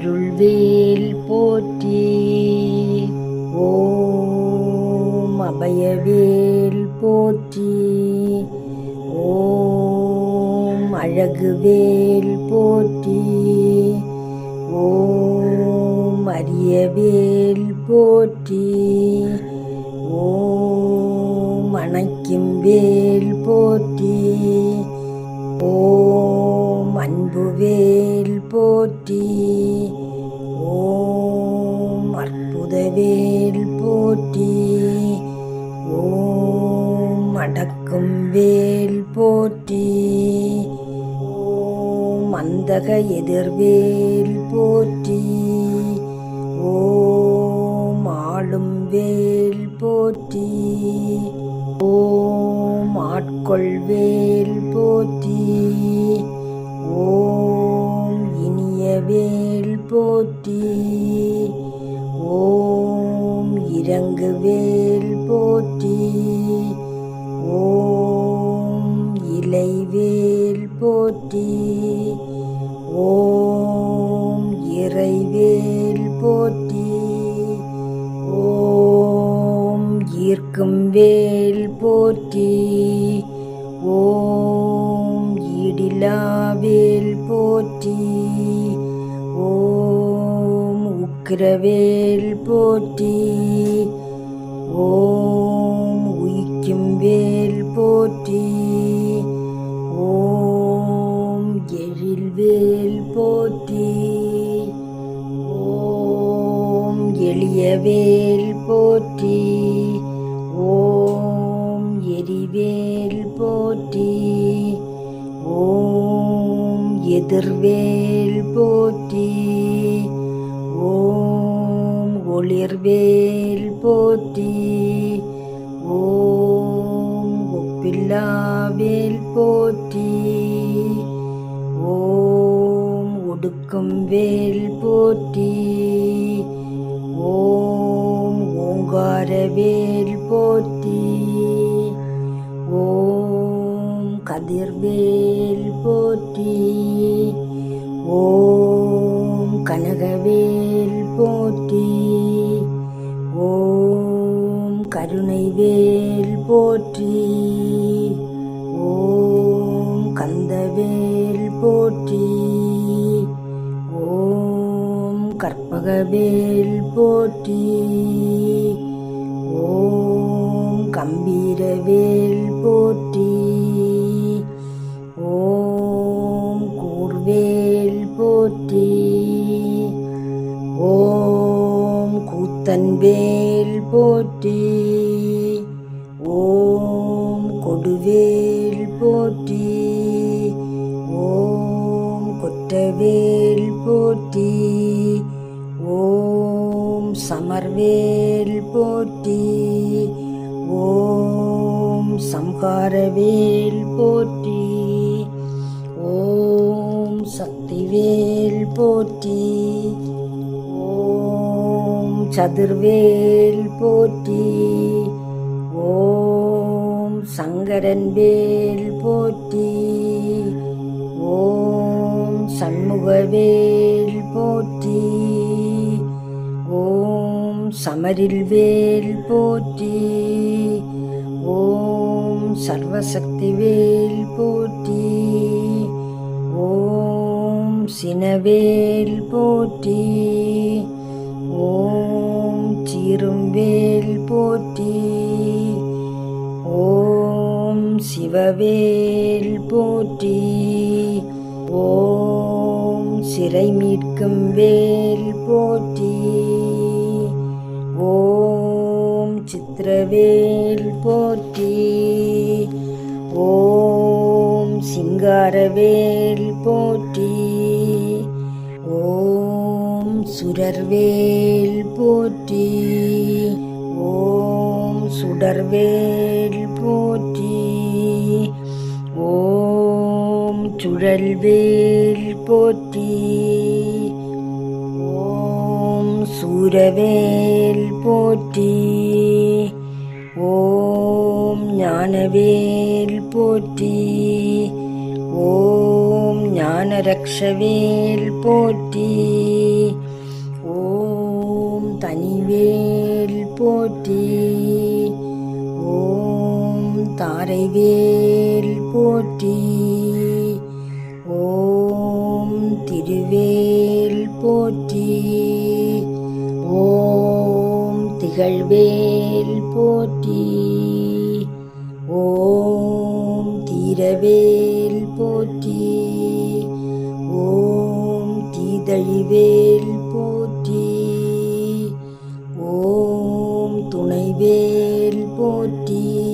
அருள்வேல் போற்றி. ஓம் அபயவேல் போற்றி. ஓம் அழகுவேல் போற்றி. ஓம் அரியவேல் போற்றி. உலக எதிர்வேல் போற்றி. ஓம் ஆளும் வேல் போற்றி. ஓம் ஆட்கொள் வேல் போற்றி. ஓம் இனிய வேல் போற்றி. ஓம் இறங்கு வேல் போற்றி. ஓம் இலைவேல் போற்றி. ஓம் இறைவேல் போற்றி. ஓம் ஈர்க்கும் வேல் போற்றி. ஓம் இடிலாவேல் போற்றி. ஓம் உக்கிரவேல் போற்றி. ஓம் உயிக்கும் வேல் போற்றி. எழில்வேல் போற்றி. ஓம் எளியவேல் போற்றி. ஓம் எரிவேல் போற்றி. ஓம் எதிர்வேல் போற்றி. ஓம் ஒளிர்வேல் போற்றி. ஓம் ஒப்பில்லாவே ஒடுக்கும் வேல் போற்றி ஓம் ஓங்கார வேல் போற்றி ஓம் கதிர்வேல் கற்பகவேல் போற்றி. ஓம் கம்பீரவேல் போற்றி. ஓம் கூர்வேல் போற்றி. ஓம் கூத்தன்வேல் போற்றி. சமர்வேல் போற்றி. ஓம் சம்ஹாரவேல் போற்றி. ஓம் சக்திவேல் போற்றி. ஓம் சதுர்வேல் போற்றி. ஓம் சங்கரன் வேல் போற்றி. ஓம் சண்முகவேல் ஓம் வேல் போற்றி. ஓம் சர்வசக்தி வேல் போற்றி. ஓம் சினவேல் போற்றி. ஓம் சீரும்வேல் போற்றி. ஓம் சிவவேல் போற்றி. ஓம் சிறை மீட்கும் வேல் போற்றி. சிங்காரவேல் போற்றி. ஓம் சிங்காரவேல் போற்றி. ஓம் சுடர்வேல் போற்றி. ஓம் சுடர்வேல் போற்றி. ஓம் சுழல்வேல் போற்றி. ஓம் சூரவேல் போற்றி. ஓம் ஞானவேல் போற்றி. ஓம் ஞானரக்ஷவேல் போற்றி. ஓம் தனிவேல் போற்றி. ஓம் தாரைவேல் போற்றி. ஓம் திருவேல் போற்றி. ஓம் திகழ்வேல் வேல் போற்றி. ஓம் தீதழிவேல் போற்றி. ஓம் துணைவேல் போற்றி.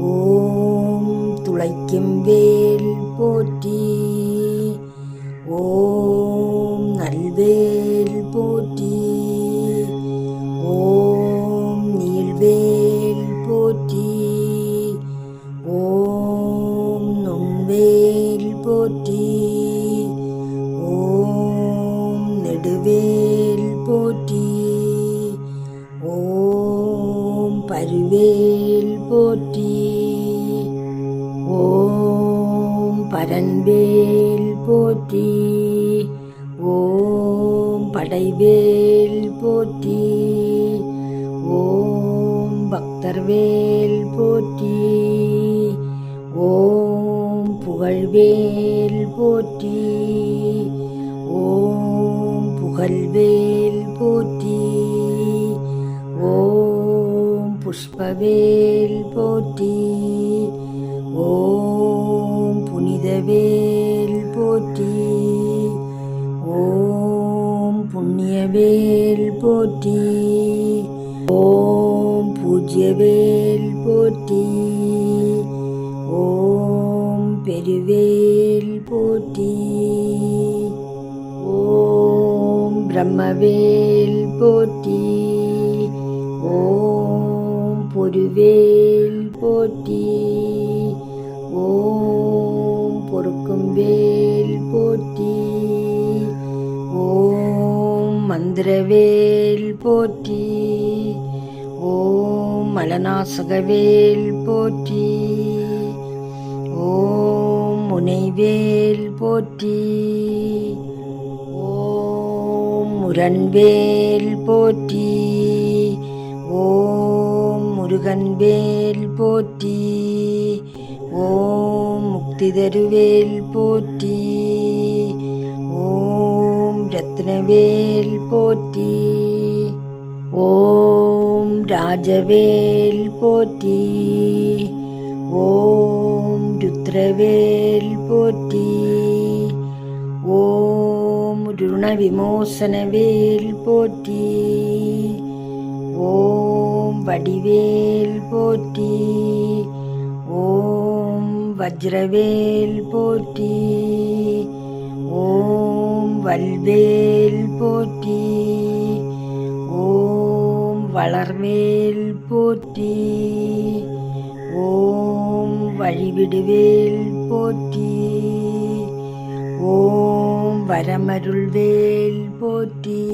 ஓம் துளைக்கும் வேல் போற்றி. ஓம் படைவேல் போற்றி. ஓம் பக்தர்வேல் போற்றி. ஓம் புகழ்வேல் போற்றி. ஓம் புகழ்வேல் போற்றி. ஓம் புஷ்பவேல் போற்றி. ஓம் புனிதவேல் போற்றி ஓம் பூஜ்யவேல் போற்றி ஓம் பெருவேல் போற்றி ஓம் பிரம்மவேல் போற்றி ஓம் பொருவேல் போற்றி ஓம் பொறுக்கும் வேல் போற்றி ஓம் மந்திரவேல் போற்றி. ஓம் மலநாசகவேல் போற்றி. ஓம் முனைவேல் போற்றி. ஓம் முரண்வேல் போற்றி. ஓம் முருகன்வேல் போற்றி. ஓம் முக்திதருவேல் போற்றி. ஓம் ரத்னவேல் போற்றி. ஓம் ராஜவேல் போற்றி ஓம் ருத்ரவேல் போற்றி ஓம் ருணவிமோசனவேல் போற்றி ஓம் வடிவேல் போற்றி ஓம் வஜ்ரவேல் போற்றி ஓம் வல்வேல் போற்றி வளர்மேல் போற்றி. ஓம் வழிவிடுவேல் போற்றி. ஓம் வரமருள்வேல் போற்றி.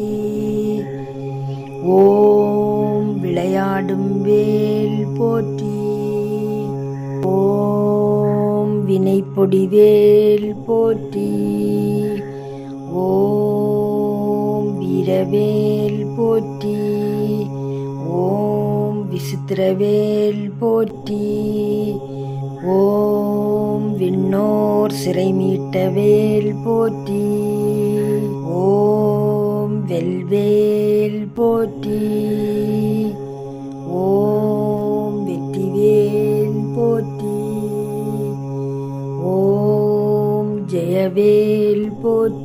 ஓம் விளையாடும் வேல் போற்றி. ஓம் வினைப்பொடிவேல் போற்றி. ஓம் வீரவேல் போற்றி. சித்திரவேல் போற்றி. ஓம் விண்ணோர் சிறை மீட்ட வேல் போற்றி. ஓம் வெல்வேல் போற்றி. ஓம் வெற்றிவேல் போற்றி. ஓம் ஜெயவேல் போற்றி.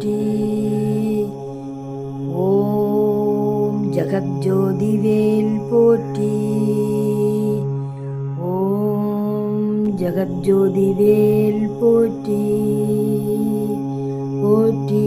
ஜகஜோதிவேல் போற்றி ஓம் ஜகஜோதிவேல் போற்றி போற்றி